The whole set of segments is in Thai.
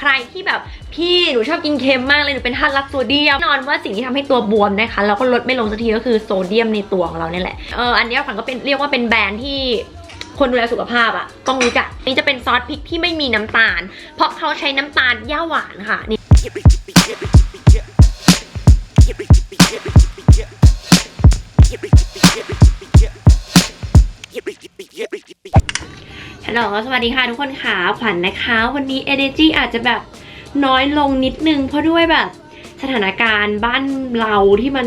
ใครที่แบบพี่หนูชอบกินเค็มมากเลยหนูเป็นทาสรักโซเดียมนอนว่าสิ่งที่ทำให้ตัวบวมนะคะแล้วก็ลดไม่ลงสักทีก็คือโซเดียมในตัวของเราเนี่ยแหละเอออันนี้ยขวัญก็เป็นเรียกว่าเป็นแบรนด์ที่คนดูแลสุขภาพอะต้องรู้จักนี่จะเป็นซอสพริกที่ไม่มีน้ำตาล เพราะเขาใช้น้ำตาลย่าหวานค่ะนี่ ฮัลโหลสวัสดีค่ะทุกคนค่ะขวัญนะคะ วันนี้ energy อาจจะแบบน้อยลงนิดนึง เพราะด้วยแบบสถานการณ์บ้านเราที่มัน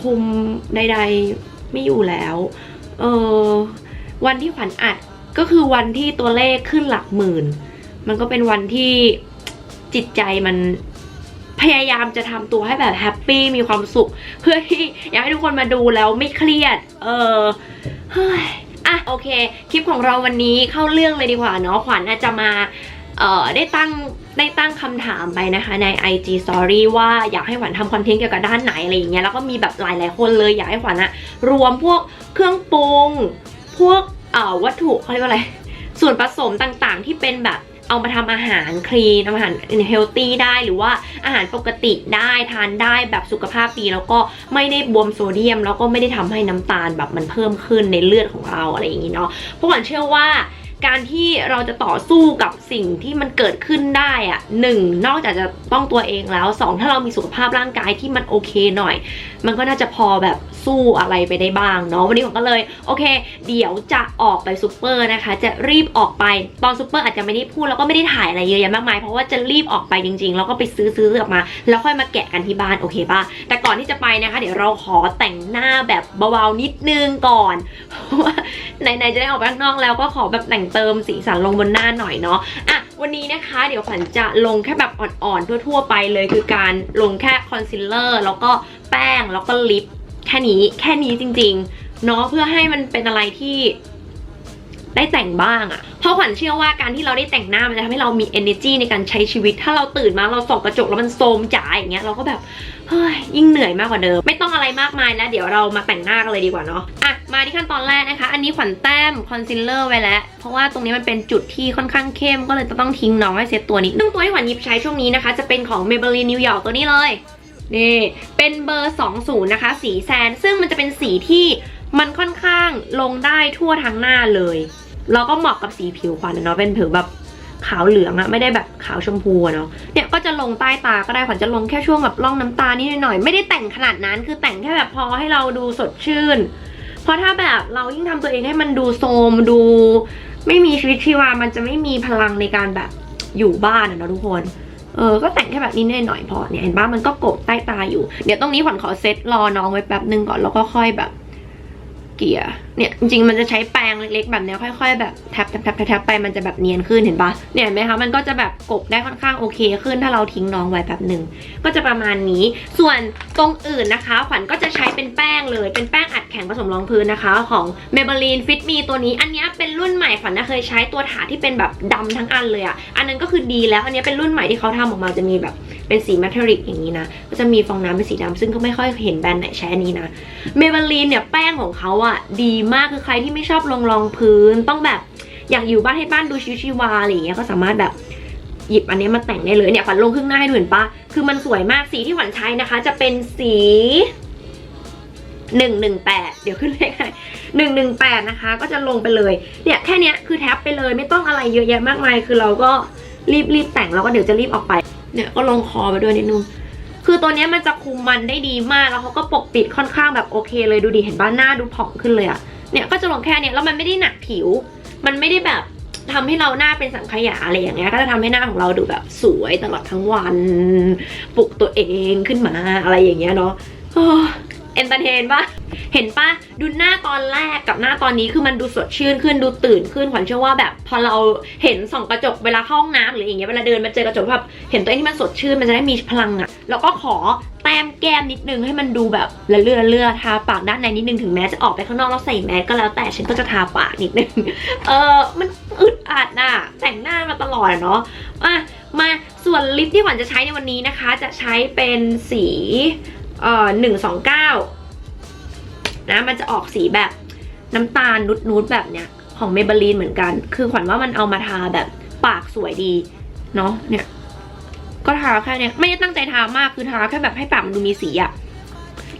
คุมใดๆไม่อยู่แล้ว เออวันที่ขวัญอัดก็คือวันที่ตัวเลขขึ้นหลักหมื่น มันก็เป็นวันที่จิตใจมันพยายามจะทำตัวให้แบบแฮปปี้มีความสุข เพื่อที่อยากให้ทุกคนมาดูแล้วไม่เครียด เออเฮ้ย อะโอเค คลิปของเราวันนี้เข้าเรื่องเลยดีกว่าเนาะขวัญอาจจะมาเอ่อได้ตั้งได้ตั้งคำถามไปนะคะใน IG Story ว่าอยากให้ขวัญทำคอนเทนต์เกี่ยวกับด้านไหนอะไรอย่างเงี้ยแล้วก็มีแบบหลายๆคนเลยอยากให้ขวัญอะรวมพวกเครื่องปรุงพวกเอ่อวัตถุเขาเรียกว่าอะไรส่วนผสมต่างๆ ที่เป็นแบบ เอามาทำอาหารคลีนอาหารเฮลตี้ได้หรือว่าอาหารปกติได้ทานได้แบบสุขภาพดีแล้วก็ไม่ได้บวมโซเดียม แล้วก็ไม่ได้ทำให้น้ำตาลแบบมันเพิ่มขึ้นในเลือดของเราอะไรอย่างนี้เนาะเพราะหวันเชื่อว่าการที่เราจะต่อสู้กับสิ่งที่มันเกิดขึ้นได้อะหนึ่งนอกจากจะต้องตัวเองแล้วสองถ้าเรามีสุขภาพร่างกายที่มันโอเคหน่อย มันก็น่าจะพอแบบ สู้อะไรไปได้บ้างเนาะวันนี้ผมก็เลยโอเค เดี๋ยวจะออกไปซูเปอร์นะคะ จะรีบออกไปตอนซูเปอร์อาจจะไม่ได้พูดแล้วก็ไม่ได้ถ่ายอะไรเยอะแยะมากมายเพราะว่าจะรีบออกไปจริงๆ แล้วก็ไปซื้อซื้อกลับมา แล้วค่อยมาแกะกันที่บ้านโอเคป่ะแต่ก่อนที่จะไปนะคะ เดี๋ยวเราขอแต่งหน้าแบบเบาๆนิดนึงก่อนเพราะว่าไหนๆจะได้ออกไปข้างนอกแล้วก็ขอแบบแต่งเติมสีสันลงบนหน้าหน่อยเนาะอะวันนี้นะคะเดี๋ยวขวัญจะลงแค่แบบอ่อนๆทั่วๆไปเลยคือการลงแค่คอนซีลเลอร์แล้วก็แป้งแล้วก็ลิป แค่นี้แค่นี้จริงๆเนาะเพื่อให้มันเป็นอะไรที่ได้แต่งบ้างอะเพราะขวัญเชื่อว่าการที่เราได้แต่งหน้ามันจะทำให้เรามี energy ในการใช้ชีวิต ถ้าเราตื่นมาเราส่องกระจกแล้วมันโทรมจ๋าอย่างเงี้ยเราก็แบบเฮ้ยยิ่งเหนื่อยมากกว่าเดิม ไม่ต้องอะไรมากมายแล้วเดี๋ยวเรามาแต่งหน้ากันเลยดีกว่าเนาะอะมาที่ขั้นตอนแรกนะคะ อันนี้ขวัญแต้มคอนซีลเลอร์ไว้แล้ว เพราะว่าตรงนี้มันเป็นจุดที่ค่อนข้างเข้มก็เลยจะต้องทิ้งน้องให้เซตตัวนี้ซึ่งตัวที่ขวัญหยิบใช้ช่วงนี้นะคะ จะเป็นของ Maybelline New York ตัวนี้เลย นี่เป็นเบอร์ 20 นะคะ สีแซน ซึ่งมันจะเป็นสีที่มันค่อนข้างลงได้ทั่วทั้งหน้าเลยแล้วก็เหมาะกับสีผิวขวัญเนาะเป็นผิวแบบขาวเหลืองอะไม่ได้แบบขาวชมพูเนาะเนี่ยก็จะลงใต้ตาก็ได้ขวัญจะลงแค่ช่วงแบบร่องน้ำตานิดหน่อยไม่ได้แต่งขนาดนั้นคือแต่งแค่แบบพอให้เราดูสดชื่น เพราะถ้าแบบเรายิ่งทำตัวเองให้มันดูโทรมดู ไม่มีชีวิตชีวามันจะไม่มีพลังในการแบบอยู่บ้านอะเนาะทุกคน เออก็แต่งแค่แบบนี้หน่อยๆพอเนี่ยเห็นปะมันก็กบใต้ตาอยู่ เดี๋ยวตรงนี้ขวัญขอเซตรอน้องไว้แป๊บนึงก่อนแล้วก็ค่อยแบบ เกี่ยเนี่ยจริงๆมันจะใช้แปรงเล็กๆแบบเนี้ยค่อย ๆ แบบแทบแทบแทบแทบไปมันจะแบบเนียนขึ้นเห็นปะเนี่ยเห็นไหมคะมันก็จะแบบกบได้ค่อนข้างโอเคขึ้นถ้าเราทิ้งน้องไว้แป๊บหนึ่งก็จะประมาณนี้ ส่วนตรงอื่นนะคะ ขวัญก็จะใช้เป็นแป้งเลยเป็นแป้งอัดแข็งผสมรองพื้นนะคะ ของ Maybelline Fit Me ตัวนี้ อันนี้เป็นรุ่นใหม่ขวัญน่ะเคยใช้ตัวถาที่เป็นแบบดำทั้งอันเลยอะ่ะอันนั้นก็คือดีแล้วอันนี้เป็นรุ่นใหม่ที่เขาทำออกมาจะมีแบบเป็นสี metallic อย่างนี้นะก็จะมีฟองน้ำเป็นสีดำซึ่งก็ไม่ค่อยเห็นแบรนด์ไหนใช้อันนี้นะ Maybelline เนี่ยแป้งของเขาอะะดีมากคือใครที่ไม่ชอบลงรองพื้น ต้องแบบอยากอยู่บ้านให้บ้านดูชิวชีวาอะไรอย่างเงี้ยก็สามารถแบบหยิบอันนี้มาแต่งได้เลยเนี่ยขวัญลงครึ่งหน้าให้ดูเห็นปะคือมันสวยมากสีที่ขวัญใช้นะคะ จะเป็นสีหนึ่งหนึ่งแปดเดี๋ยวขึ้นเลขให้หนึ่งหนึ่งแปดนะคะ ก็จะลงไปเลยเนี่ยแค่นี้คือแท็บไปเลยไม่ต้องอะไรเยอะแยะมากมาย คือเราก็รีบรีบแต่งแล้วก็เดี๋ยวจะรีบออกไป เนี่ยก็ลงคอไปด้วยนิดนึง คือตัวนี้มันจะคุมมันได้ดีมากแล้วเขาก็ปกปิดค่อนข้างแบบโอเค เลยดูดีเห็นบ้านหน้าดูผ่องขึ้นเลยอะเนี่ยก็จะลงแค่เนี้ยแล้วมันไม่ได้หนักผิว มันไม่ได้แบบทำให้เราหน้าเป็นสังขยาอะไรอย่างเงี้ยก็จะทำให้หน้าของเราดูแบบสวยตลอดทั้งวัน ปลุกตัวเองขึ้นมาอะไรอย่างเงี้ยเนาะ เอนเตอร์เทนปะเห็นปะดูหน้าตอนแรกกับหน้าตอนนี้คือมันดูสดชื่นขึ้นดูตื่นขึ้นขวัญเชื่อว่าแบบ พอเราเห็นส่องกระจกเวลาเข้าห้องน้ำหรืออย่างเงี้ยเวลาเดินมาเจอกระจกแบบเห็นตัวเองที่มันสดชื่นมันจะได้มีพลังอะแล้วก็ขอแต้มแก้มนิดนึงให้มันดูแบบละเลือเลือทาปากด้านในนิดนึงถึงแม้จะออกไปข้างนอกแล้วใส่แมสก็แล้วแต่ฉันก็จะทาปากนิดนึงเออมันอึดอัดน่ะแต่งหน้ามาตลอดเนาะอะมาส่วนลิปที่ขวัญจะใช้ในวันนี้นะคะ จะใช้เป็นสี เอ่อหนึ่งสองเก้านะมันจะออกสีแบบน้ำตาลนุดนูดๆแบบเนี้ยของเมเบลีนเหมือนกัน คือขวัญว่ามันเอามาทาแบบปากสวยดี เนาะเนี่ย ก็ทาแค่เนี้ยไม่ได้ตั้งใจทามากคือทาแค่แบบให้ปากมันดูมีสีอะ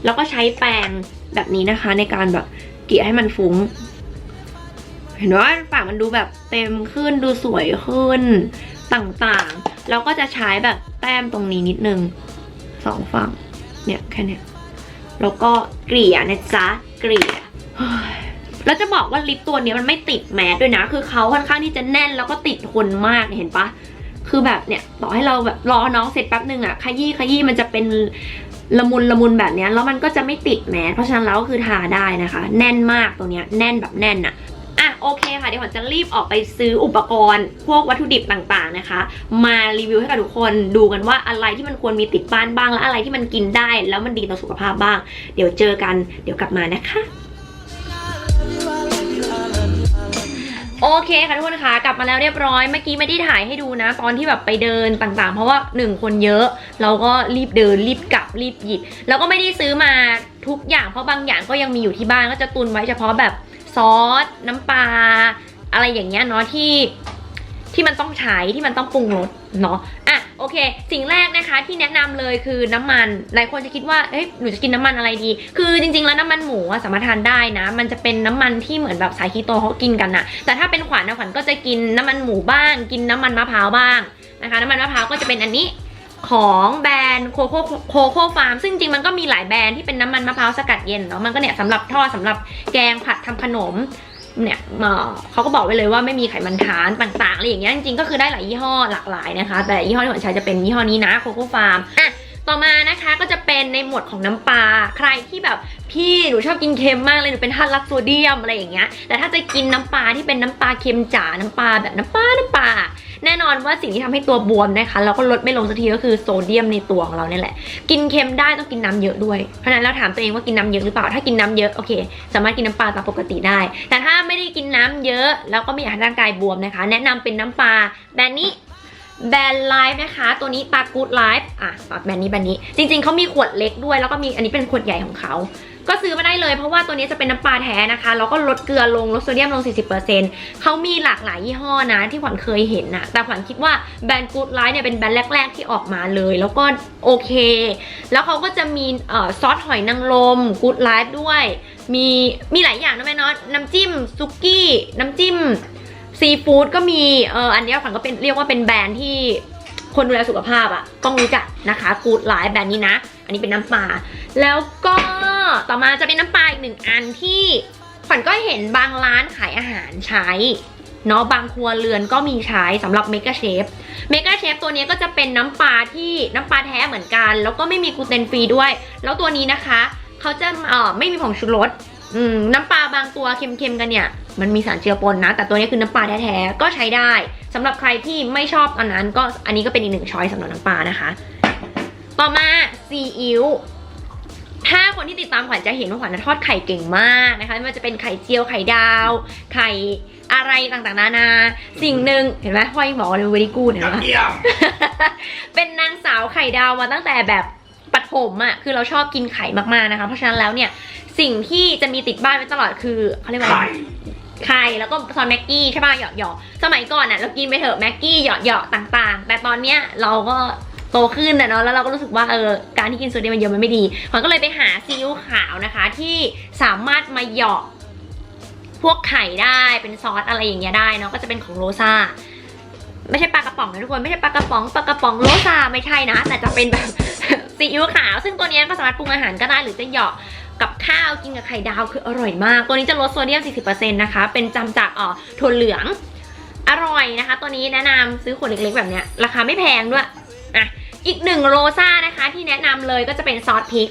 แล้วก็ใช้แปรงแบบนี้นะคะ ในการแบบเกลี่ยให้มันฟุ้ง เห็นว่าปากมันดูแบบเต็มขึ้นดูสวยขึ้นต่างๆ แล้วก็จะใช้แบบแต้มตรงนี้นิดนึงสองฝั่ง เนี่ยแค่เนี้ยแล้วก็เกลี่ยนะจ๊ะเกลี่ยเฮ้ยแล้วจะบอกว่าลิปตัวนี้มันไม่ติดแมสด้วยนะ คือเขาค่อนข้างที่จะแน่นแล้วก็ติดทนมากเห็นปะคือแบบเนี่ยต่อให้เราแบบรอน้องเสร็จแป๊บหนึ่งอะขยี้ขยี้มันจะเป็นละมุนละมุนแบบเนี้ยแล้วมันก็จะไม่ติดแมสเพราะฉะนั้นแล้วก็คือทาได้นะคะ แน่นมากตัวเนี้ยแน่นแบบแน่นอะ อะโอเคค่ะเดี๋ยวขวัญจะรีบออกไปซื้ออุปกรณ์ พวกวัตถุดิบต่างๆนะคะ มารีวิวให้กับทุกคนดูกันว่าอะไรที่มันควรมีติดบ้านบ้างและอะไรที่มันกินได้ แล้วมันดีต่อสุขภาพบ้าง เดี๋ยวเจอกันเดี๋ยวกลับมานะคะโอเคค่ะทุกคนคะกลับมาแล้วเรียบร้อยเมื่อกี้ไม่ได้ถ่ายให้ดูนะ ตอนที่แบบไปเดินต่างๆ เพราะว่าหนึ่งคนเยอะ เราก็รีบเดินรีบกลับรีบหยิบแล้วก็ไม่ได้ซื้อมาทุกอย่างเพราะบางอย่างก็ยังมีอยู่ที่บ้านก็จะตุนไว้เฉพาะแบบ ซอส น้ำปลาอะไรอย่างเงี้ยเนาะที่ที่มันต้องใช้ที่มันต้องปรุงรสเนาะอะโอเค สิ่งแรกนะคะที่แนะนำเลยคือน้ำมันหลายคนจะคิดว่าเอ๊ะหนูจะกินน้ำมันอะไรดี คือจริงๆแล้วน้ำมันหมูอะสามารถทานได้นะ มันจะเป็นน้ำมันที่เหมือนแบบสายคีโตเขากินกันนะแต่ถ้าเป็นขวัญนะขวัญก็จะกินน้ำมันหมูบ้าง กินน้ำมันมะพร้าวบ้างนะคะ น้ำมันมะพร้าวก็จะเป็นอันนี้ ของแบรนด์โคโค่โคโค่ฟาร์มซึ่งจริงมันก็มีหลายแบรนด์ที่เป็นน้ำมันมะพร้าวสกัดเย็นเนาะมันก็เนี่ยสำหรับทอดสำหรับแกงผัดทำขนมเนี่ยเอ่อเขาก็บอกไว้เลยว่าไม่มีไขมันทานต่างๆอะไรอย่างเงี้ยจริงๆก็คือได้หลายยี่ห้อหลากหลายนะคะ แต่ยี่ห้อที่ผมใช้จะเป็นยี่ห้อนี้นะโคโค่ฟาร์มอะ ต่อมานะคะก็จะเป็นในหมวดของน้ำปลา ใครที่แบบพี่หนูชอบกินเค็มมากเลยหนูเป็นท่านรักโซเดียมอะไรอย่างเงี้ย แต่ถ้าจะกินน้ำปลาที่เป็นน้ำปลาเค็มจ๋า น้ำปลาแบบน้ำปลา น้ำปลา แน่นอนว่าสิ่งที่ทำให้ตัวบวมนะคะแล้วก็ลดไม่ลงสักทีก็คือโซเดียมในตัวของเราเนี่ยแหละ กินเค็มได้ต้องกินน้ำเยอะด้วย เพราะนั้นเราถามตัวเองว่ากินน้ำเยอะหรือเปล่า ถ้ากินน้ำเยอะโอเค สามารถกินน้ำปลาตามปกติได้ แต่ถ้าไม่ได้กินน้ำเยอะแล้วก็ไม่อยากให้ร่างกายบวมนะคะ แนะนำเป็นน้ำปลาแบรนด์นี้ แบรนด์ไลฟ์นะคะ ตัวนี้ตากูดไลฟ์อะแบรนด์นี้แบรนด์นี้ จริง ๆเขามีขวดเล็กด้วย แล้วก็มีอันนี้เป็นขวดใหญ่ของเขา ก็ซื้อมาได้เลยเพราะว่าตัวนี้จะเป็นน้ำปลาแท้นะคะ แล้วก็ลดเกลือลง ลดโซเดียมลง 40%เขามีหลากหลายยี่ห้อนะ ที่ขวัญเคยเห็นนะแต่ขวัญคิดว่าแบรนด์ Good Life เนี่ยเป็นแบรนด์แรก ๆ ที่ออกมาเลย แล้วก็โอเค แล้วเขาก็จะมีเอ่อซอสหอยนางรม Good Life ด้วย มีมีหลายอย่างนะแม่เนาะน้ำจิ้มซุกี้น้ำจิ้ม ซีฟู้ดก็มีเอออันนี้ยขวัญก็เป็นเรียกว่าเป็นแบรนด์ที่คนดูแลสุขภาพอะต้องรู้จักนะคะ Good Life แบรนด์นี้นะ อันนี้เป็นน้ำปลาแล้วก็ต่อมาจะเป็นน้ำปลาอีกหนึ่งอันที่ขวัญก็เห็นบางร้านขายอาหารใช้เนาะบางครัวเรือนก็มีใช้สำหรับเมก a เชฟเมก a เชฟตัวนี้ก็จะเป็นน้ำปลาที่น้ำปลาแท้เหมือนกัน แล้วก็ไม่มีกลูเตนฟรีด้วย แล้วตัวนี้นะคะ เขาจะเอ่อไม่มีผงชูรสน้ำปลาบางตัวเค็มๆกันเนี่ย มันมีสารเจือปนนะ แต่ตัวนี้คือน้ำปลาแท้ๆก็ใช้ได้สำหรับใครที่ไม่ชอบอันนั้นก็อันนี้ก็เป็นอีกหนึ่งช้อยสำหรับน้ำปลานะคะ ต่อมาซีอิ๊วถ้าคนที่ติดตามขวัญจะเห็นว่าขวัญน่ะทอดไข่เก่งมากนะคะไม่ว่าจะเป็นไข่เจียวไข่ดาว ไข่อะไรต่างๆ นานา สิ่งหนึ่งเห็นไหมห้อยหมอเลยเวดีกูดเห็นไหมเป็นนางสาวไข่ดาวมาตั้งแต่แบบปฐมอะคือเราชอบกินไข่มากๆนะคะ เพราะฉะนั้นแล้วเนี่ยสิ่งที่จะมีติดบ้านไว้ตลอดคือเขาเรียกว่า ไข่แล้วก็ซอสแม็กกี้ใช่ป่ะหยอกหยอกสมัยก่อนอะเรากินไปเถอะแม็กกี้หยอกหยอกต่างๆ แต่ตอนเนี้ยเราก็โตขึ้นนะเนาะแล้วเราก็รู้สึกว่าเออการที่กินโซเดียมมันเยอะมันไม่ดีขวัญก็เลยไปหาซีอิ๊วขาวนะคะ ที่สามารถมาหยอกพวกไข่ได้เป็นซอสอะไรอย่างเงี้ยได้เนาะก็จะเป็นของโรซาไม่ใช่ปลากระป๋องนะทุกคนไม่ใช่ปลากระป๋องปลากระป๋องโรซาไม่ใช่นะ แต่จะเป็นแบบซีอิ๊วขาว ซึ่งตัวเนี้ยก็สามารถปรุงอาหารก็ได้หรือจะหยาะ กับข้าวกินกับไข่ดาวคืออร่อยมาก ตัวนี้จะลดโซเดียม 40%นะคะ เป็นจำจากอ่อถั่วเหลือง อร่อยนะคะ ตัวนี้แนะนำซื้อขวดเล็กๆแบบเนี้ย ราคาไม่แพงด้วยอะอีกหนึ่งโรซ่านะคะ ที่แนะนำเลยก็จะเป็นซอสพริก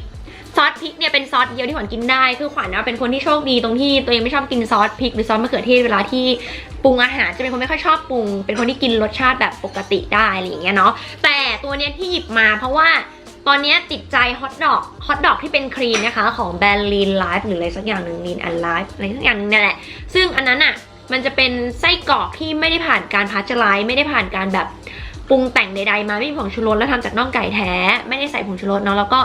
ซอสพริกเนี่ยเป็นซอสเดียวที่ขวัญกินได้คือขวัญนะเป็นคนที่โชคดีตรงที่ตัวเองไม่ชอบกินซอสพริกหรือซอสมะเขือเทศเวลาที่ปรุงอาหารจะเป็นคนไม่ค่อยชอบปรุง เป็นคนที่กินรสชาติแบบปกติได้อะไรอย่างเงี้ยเนาะแต่ตัวเนี้ยที่หยิบมาเพราะว่า ตอนนี้ติดใจฮอทดอกฮอทดอกที่เป็นครีมนะคะ ของแบรนด์ลีนไลฟ์หรืออะไรสักอย่างหนึ่งลีนแอนไลฟ์อะไรสักอย่างหนึงเนี่ยแหละ ซึ่งอันนั้นอะมันจะเป็นไส้กรอกที่ไม่ได้ผ่านการพาสเจอไลซ์ไม่ได้ผ่านการแบบปรุงแต่งใดๆมาไม่มีผงชูรสแล้วทำจากน่องไก่แท้ ไม่ได้ใส่ผงชูรสเนาะแล้วก็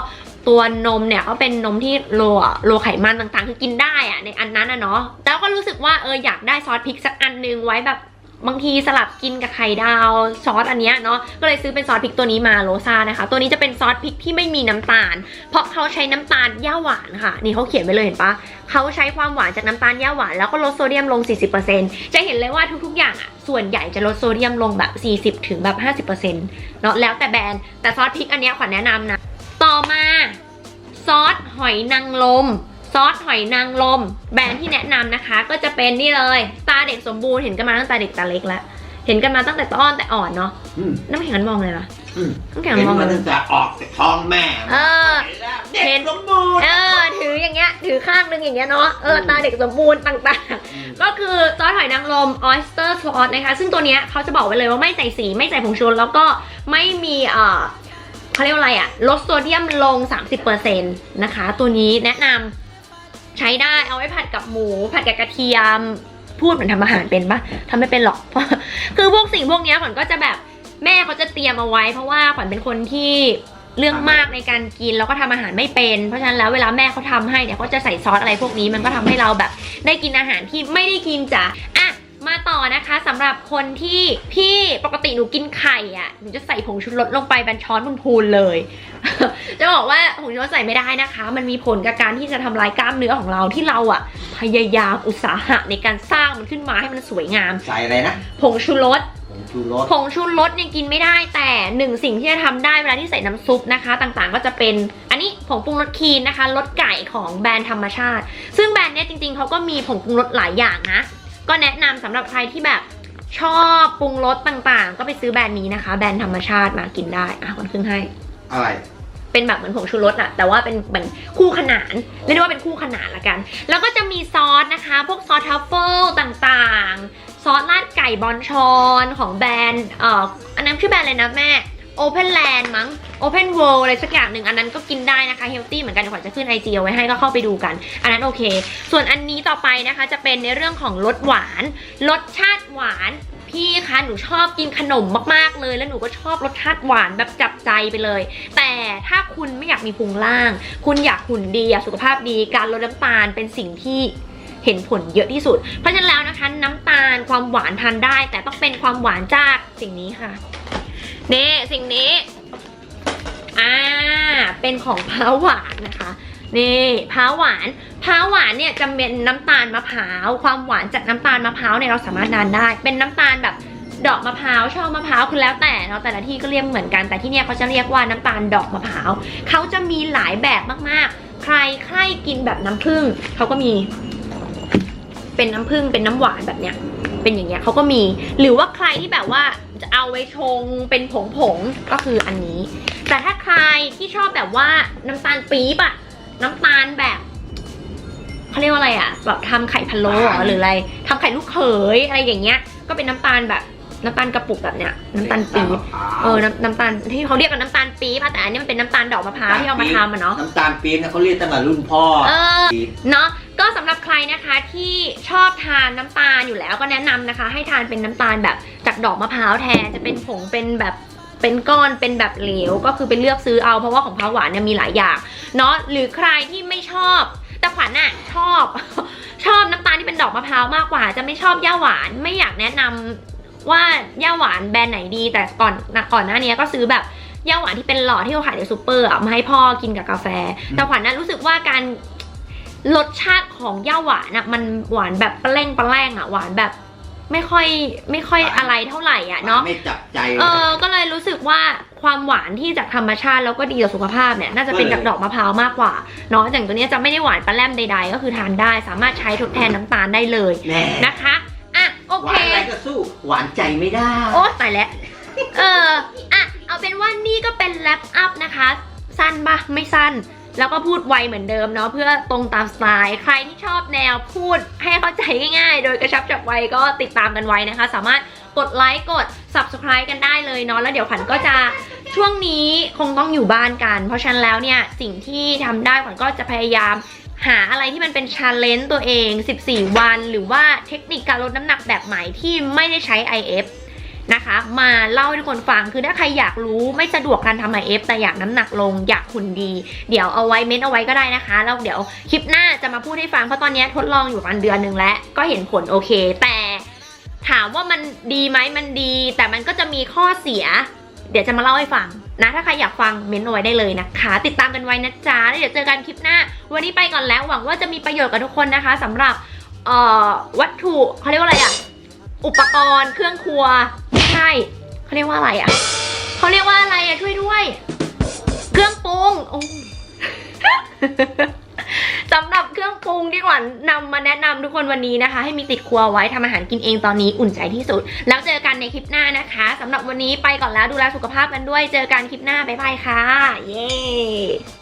ตัวนมเนี่ยก็เป็นนมที่โลโลไขมันต่างๆ คือกินได้อะในอันนั้นอะเนาะแล้วก็รู้สึกว่าเอออยากได้ซอสพริกสักอันนึงไว้แบบ บางทีสลับกินกับไข่ดาวซอสอันเนี้ยเนาะก็เลยซื้อเป็นซอสพริกตัวนี้มาโรซานะคะ ตัวนี้จะเป็นซอสพริกที่ไม่มีน้ำตาล เพราะเขาใช้น้ำตาลย่าหวานค่ะ นี่เขาเขียนไว้เลยเห็นปะเขาใช้ความหวานจากน้ำตาลย่าหวานแล้วก็ลดโซเดียมลง 40%จะเห็นเลยว่าทุกๆ อย่างอะส่วนใหญ่จะลดโซเดียมลงแบบ 40ถึงแบบ50%เนาะแล้วแต่แบรนด์แต่ซอสพริกอันเนี้ยขวัญแนะนำนะต่อมาซอสหอยนางรม ซอสหอยนางรมแบรนด์ที่แนะนำนะคะ ก็จะเป็นนี่เลยตาเด็กสมบูรณ์เห็นกันมาตั้งแต่เด็กตาเล็กแล้วเห็นกันมาตั้งแต่ต้นแต่อ่อนเนาะอืมน้ำแข็งมันมองเลยนะอืมน้ำแข็งเห็มันนมองมาเลยตั้งแต่ออกจากท้องแม่เออเด็กสมบูรณ์เออถืออย่างเงี้ย ถือข้างนึงอย่างเงี้ยเนาะเออตาเด็กสมบูรณ์ต่างๆ ก็คือซอสหอยนางรม oyster sauce นะคะ ซึ่งตัวเนี้ยเขาจะบอกไว้เลยว่าไม่ใส่สีไม่ใส่ผงชูรสแล้วก็ไม่มีเอ่อเขาเรียกว่าอะไรอะลดโซเดียมลง 30%นะคะ ตัวนี้แนะนำ ใช้ได้เอาไว้ผัดกับหมู ผัดกับกระเทียม พูดเหมือนทำอาหารเป็นปะทำไม่เป็นหรอก คือพวกสิ่งพวกนี้ขวัญก็จะแบบแม่เขาจะเตรียมเอาไว้ เพราะว่าขวัญเป็นคนที่เรื่องมากในการกินแล้วก็ทำอาหารไม่เป็น เพราะฉะนั้นแล้วเวลาแม่เขาทำให้เนี่ยเขาจะใส่ซอสอะไรพวกนี้มันก็ทำให้เราแบบ ได้กินอาหารที่ไม่ได้กินจ้ะอะ มาต่อนะคะสำหรับคนที่พี่ปกติหนูกินไข่อะหนูจะใส่ผงชูรสลงไปบันช้อนพูนๆเลย จะบอกว่าผงชูรสใส่ไม่ได้นะคะ มันมีผลกับการที่จะทำลายกล้ามเนื้อของเราที่เราอะ พยายามอุตสาหะในการสร้างมันขึ้นมาให้มันสวยงาม ใส่อะไรนะผงชูรสผงชูรสผงชูรสเนี่ยกินไม่ได้แต่หนึ่งสิ่งที่จะทำได้เวลาที่ใส่น้ำซุปนะคะ ต่างๆ ก็จะเป็นอันนี้ผงปรุงรสคีนนะคะรสไก่ของแบรนด์ธรรมชาติ ซึ่งแบรนด์เนี้ยจริงๆเขาก็มีผงปรุงรสหลายอย่างนะ ก็แนะนำสำหรับใครที่แบบชอบปรุงรสต่างๆ ก็ไปซื้อแบรนด์นี้นะคะ แบรนด์ธรรมชาติมากินได้ อะคนครึ่งให้ อะไร เป็นแบบเหมือนผงชูรสอะแต่ว่าเป็นเหมือนคู่ขนานเรียกได้ว่าเป็นคู่ขนานละกัน แล้วก็จะมีซอสนะคะ พวกซอสทัฟเฟิลต่างๆ ซอสราดไก่บอนชอนของแบรนด์เอ่ออันนั้นชื่อแบรนด์อะไรนะแม่ Open Land มั้ง Open World อะไรสักอย่างหนึ่งอันนั้นก็กินได้นะคะเฮลตี้เหมือนกันเดี๋ยวขวัญจะขึ้นไอจีเอาไว้ให้ก็เข้าไปดูกัน อันนั้นโอเค ส่วนอันนี้ต่อไปนะคะจะเป็นในเรื่องของรสหวานรสชาติหวานพี่คะหนูชอบกินขนมมากๆเลย แล้วหนูก็ชอบรสชาติหวานแบบจับใจไปเลย แต่ถ้าคุณไม่อยากมีพุงล่าง คุณอยากหุ่นดีอยากสุขภาพดี การลดน้ำตาลเป็นสิ่งที่เห็นผลเยอะที่สุด เพราะฉะนั้นแล้วนะคะ น้ำตาลความหวานทานได้ แต่ต้องเป็นความหวานจากสิ่งนี้ค่ะ นี่สิ่งนี้ อ่า เป็นของพ้าหวานนะคะ นี่พ้าหวานพ้าหวานเนี่ยจะเป็นน้ำตาลมะพร้าว ความหวานจากน้ำตาลมะพร้าวเนี่ยเราสามารถนานได้ เป็นน้ำตาลแบบดอกมะพร้าวช่อมะพร้าวคือแล้วแต่เนาะแต่ละที่ก็เรียกเหมือนกัน แต่ที่เนี่ยเขาจะเรียกว่าน้ำตาลดอกมะพร้าวเขาจะมีหลายแบบมากๆ ใครใครกินแบบน้ำผึ้งเขาก็มี เป็นน้ำผึ้งเป็นน้ำหวานแบบเนี้ยเป็นอย่างเงี้ยเขาก็มี หรือว่าใครที่แบบว่า จะเอาไว้ชงเป็นผงผงๆก็คืออันนี้ แต่ถ้าใครที่ชอบแบบว่าน้ำตาลปี๊บอะน้ำตาลแบบเขาเรียกว่าอะไรอะแบบทำไข่พะโล้หรืออะไรทำไข่ลูกเขยอะไรอย่างเงี้ย ก็เป็นน้ำตาลแบบ น้ำตาลกระปุกแบบเนี้ยน้ำตาลปี๊บเออน้ำน้ำตาลที่เขาเรียกกันน้ำตาลปี๊บอะแต่อันนี้มันเป็นน้ำตาลดอกมะพร้าวที่เอามาทำอะเนาะน้ำตาลปี๊บเนี่ยเขาเรียกตั้งแต่รุ่นพ่อเออปี๊บเนาะก็สำหรับใครนะคะที่ชอบทานน้ำตาลอยู่แล้วก็แนะนำนะคะ ให้ทานเป็นน้ำตาลแบบจากดอกมะพร้าวแทนจะเป็นผงเป็นแบบเป็นก้อนเป็นแบบเหลวก็คือไปเลือกซื้อเอาเพราะว่าของพร้าวหวานเนี่ยมีหลายอย่างเนาะหรือใครที่ไม่ชอบ แต่ขวัญน่ะชอบ ชอบน้ำตาลที่เป็นดอกมะพร้าวมากกว่า จะไม่ชอบย่าหวานไม่อยากแนะนำ ว่าย่าหวานแบรนด์ไหนดี แต่ก่อนก่อนหน้านี้ก็ซื้อแบบย่าหวานที่เป็นหลอดที่เขาขายในซูเปอร์อะมาให้พ่อกินกับกาแฟ แต่ขวัญน่ะรู้สึกว่าการรสชาติของย่าหวานอะมันหวานแบบปลาแร่งปลาแร่งอะหวานแบบไม่ค่อยไม่ค่อยอะไรเท่าไหร่อะเนาะไม่จับใจเออก็เลยรู้สึกว่าความหวานที่จากธรรมชาติแล้วก็ดีต่อสุขภาพเนี่ยน่าจะเป็นจากดอกมะพร้าวมากกว่าเนาะอย่างตัวเนี้ยจะไม่ได้หวานปลาแร่มใดๆ ก็คือทานได้ สามารถใช้ทดแทนน้ำตาลได้เลยแน่นะคะอะ โอหเควานอะไรก็สู้ หวานใจไม่ได้ โอ้ตายแล้ว เอออะเอาเป็นว่านี่ก็เป็นแรปอัพนะคะ สั้นปะไม่สั้น แล้วก็พูดไวเหมือนเดิมเนาะเพื่อตรงตามสไตล์ใครที่ชอบแนวพูดให้เข้าใจง่ายๆ โดยกระชับจับไวก็ติดตามกันไว้นะคะ สามารถกดไลค์กด subscribe กันได้เลยเนาะแล้วเดี๋ยวขวัญก็จะช่วงนี้คงต้องอยู่บ้านกัน เพราะฉะนั้นแล้วเนี่ยสิ่งที่ทำได้ขวัญก็จะพยายาม หาอะไรที่มันเป็นชาเลนจ์ตัวเอง 14 วัน หรือว่าเทคนิคการลดน้ำหนักแบบใหม่ที่ไม่ได้ใช้ IF นะคะ มาเล่าให้ทุกคนฟังคือถ้าใครอยากรู้ไม่สะดวกการทำ IF แต่อยากน้ำหนักลงอยากหุ่นดี เดี๋ยวเอาไว้เม้นเอาไว้ก็ได้นะคะ แล้วเดี๋ยวคลิปหน้าจะมาพูดให้ฟังเพราะตอนนี้ทดลองอยู่ประมาณเดือนหนึ่งแล้ว ก็เห็นผลโอเค แต่ถามว่ามันดีไหมมันดี แต่มันก็จะมีข้อเสีย เดี๋ยวจะมาเล่าให้ฟังนะ ถ้าใครอยากฟังเมนต์เอาไว้ได้เลยนะคะ ติดตามกันไว้นะจ๊ะแล้วเดี๋ยวเจอกันคลิปหน้า วันนี้ไปก่อนแล้วหวังว่าจะมีประโยชน์กับทุกคนนะคะสำหรับเอ่อวัตถุเขาเรียกว่าอะไรอะอุปกรณ์เครื่องครัวไม่ใช่เขาเรียกว่าอะไรอะเขาเรียกว่าอะไรอะช่วยด้วย เครื่องปรุงโอ้ สำหรับเครื่องปรุงที่ขวัญนำมาแนะนำทุกคนวันนี้นะคะ ให้มีติดครัวไว้ทำอาหารกินเองตอนนี้อุ่นใจที่สุด แล้วเจอกันในคลิปหน้านะคะสำหรับวันนี้ไปก่อนแล้วดูแลสุขภาพกันด้วย เจอกันคลิปหน้าบ๊ายบายค่ะ เย้